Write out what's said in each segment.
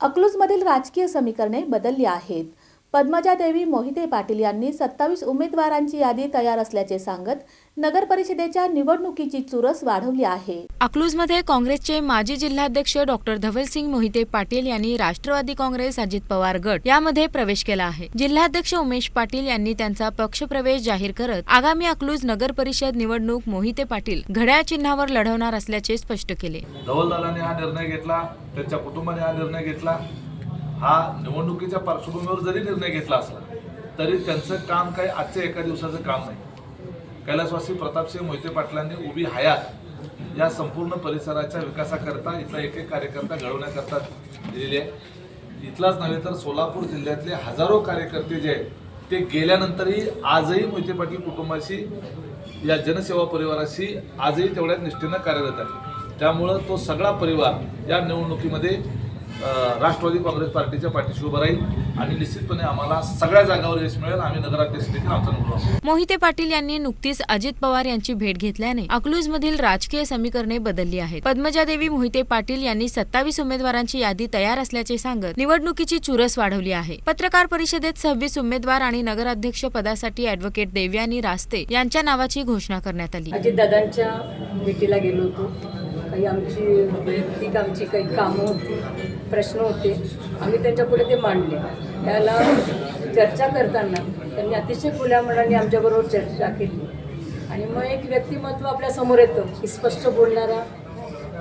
अकलूजमधील राजकीय समीकरणे बदलली आहेत. पद्मजा देवी मोहिते पाटील यांनी सत्तावीस उमेदवारांची यादी तयार असल्याचे सांगत नगर परिषदेच्या निवडणुकीची चुरस वाढवली आहे. अकलूजमध्ये काँग्रेसचे माजी जिल्हाध्यक्ष डॉक्टर धवलसिंग मोहिते पाटील यांनी राष्ट्रवादी काँग्रेस अजित पवार गट यामध्ये प्रवेश केला आहे. जिल्हाध्यक्ष उमेश पाटील यांनी त्यांचा पक्षप्रवेश जाहीर करत आगामी अकलूज नगर परिषद निवडणूक मोहिते पाटील घड्याळ चिन्हावर लढवणार असल्याचे स्पष्ट केले. धवलदाराने हा निर्णय घेतला त्यांच्या कुटुंबाने हा निर्णय घेतला. हा निवडणुकीच्या पार्श्वभूमीवर जरी निर्णय घेतला असला तरी त्यांचं काम काही आजच्या एका दिवसाचं काम नाही. कैलासवासी प्रतापसिंह मोहिते पाटलांनी उभी हयात या संपूर्ण परिसराच्या विकासाकरता इथला एक एक कार्यकर्ता घडवण्याकरता दिलेली आहे. इथलाच नव्हे तर सोलापूर जिल्ह्यातले हजारो कार्यकर्ते जे आहेत ते गेल्यानंतरही आजही मोहिते पाटील कुटुंबाशी या जनसेवा परिवाराशी आजही तेवढ्याच निष्ठेनं कार्यरत आहे त्यामुळं तो सगळा परिवार या निवडणुकीमध्ये राष्ट्रवादी काँग्रेस पार्टीच्या पाठीशी उभं राहील आणि निश्चितपणे आम्हाला सगळ्या जागावर यश मिळेल. आम्ही नगराध्यक्ष देखील आमचा निवडून. मोहिते पाटील यांनी नुकतीच अजित पवार यांची भेट घेतल्याने अकलूजमधील राजकीय समीकरणे बदलली आहेत. पद्मजा देवी मोहिते पाटील यांनी सत्तावीस उमेदवारांची यादी तयार असल्याचे सांगत निवडणुकीची चुरस वाढवली आहे. पत्रकार परिषदेत सव्वीस उमेदवार आणि नगराध्यक्ष पदासाठी अॅडव्होकेट देवयानी रास्ते यांच्या नावाची घोषणा करण्यात आली. अजितदादांच्या भेटीला गेलो होतो. काही आमची वैयक्तिक आमची काही कामं होती प्रश्न होते. आम्ही त्यांच्यापुढे ते मांडले. त्याला चर्चा करताना त्यांनी अतिशय खुल्या मनाने आमच्याबरोबर चर्चा केली. आणि मग एक व्यक्तिमत्व आपल्यासमोर येतं की स्पष्ट बोलणारा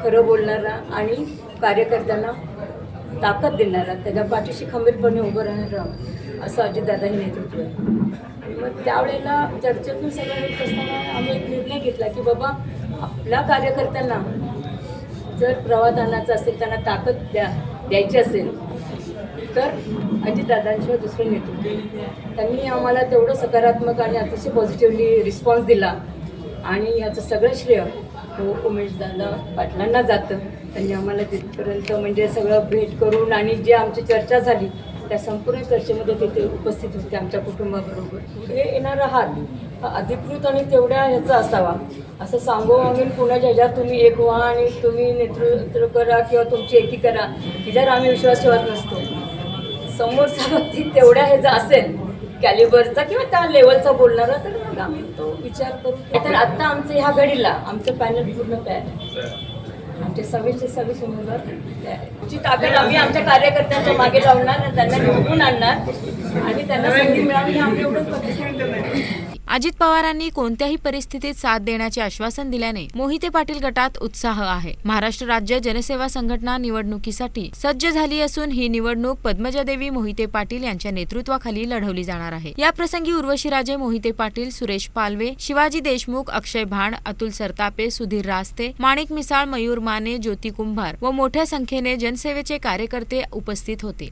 खरं बोलणारा आणि कार्यकर्त्यांना ताकद देणारा त्याच्या पाठीशी खंबीरपणे उभं राहणारा असं अजितदादा हे नेतृत्व आहे. मग त्यावेळेला चर्चेतून सगळं होत असताना आम्ही एक निर्णय घेतला की बाबा आपल्या कार्यकर्त्यांना जर प्रवाधानाचं असेल त्यांना ताकद द्या द्यायची असेल तर अजितदादांशिवाय दुसरं नेतृत्व त्यांनी आम्हाला तेवढं सकारात्मक आणि अतिशय पॉझिटिव्हली रिस्पॉन्स दिला. आणि याचं सगळं श्रेय हो उमेशदादा पाटलांना जातं. त्यांनी आम्हाला तिथपर्यंत म्हणजे सगळं भेट करून आणि जे आमची चर्चा झाली त्या संपूर्ण चर्चेमध्ये तिथे उपस्थित होते आमच्या कुटुंबाबरोबर. हे येणार आहात अधिकृत आणि तेवढ्या ह्याचा असावा. असं सांगू आम्ही पुन्हा ह्याच्यात तुम्ही एक व्हा आणि तुम्ही नेतृत्व करा किंवा तुमची एकी करा ह्याच्यावर आम्ही विश्वास ठेवत नसतो. समोरचा व्यक्ती तेवढ्या ह्याचा असेल कॅलिबरचा किंवा त्या लेवलचा बोलणारा तर मग आम्ही तो विचार करू. तर आत्ता आमचं ह्या घडीला आमचं पॅनल पूर्ण तयार आहे. आमचे सव्वीसचे सव्वीस उमेदवार तयार ताकद आम्ही आमच्या कार्यकर्त्यांच्या मागे लावणार त्यांना निवडून आणणार आणि त्यांना संधी मिळावी आम्ही एवढंच अजित पवारांनी कोणत्याही परिस्थितीत साथ देण्याचे आश्वासन दिल्याने मोहिते पाटील गटात उत्साह आहे. महाराष्ट्र राज्य जनसेवा संघटना निवडणुकीसाठी सज्ज झाली असून ही निवडणूक पद्मजादेवी मोहिते पाटील यांच्या नेतृत्वाखाली लढवली जाणार आहे. या प्रसंगी उर्वशीराजे मोहिते पाटील सुरेश पालवे शिवाजी देशमुख अक्षय भाण अतुल सरतापे सुधीर रास्ते माणिक मिसाळ मयूर माने ज्योती कुंभार व मोठ्या संख्येने जनसेवेचे कार्यकर्ते उपस्थित होते.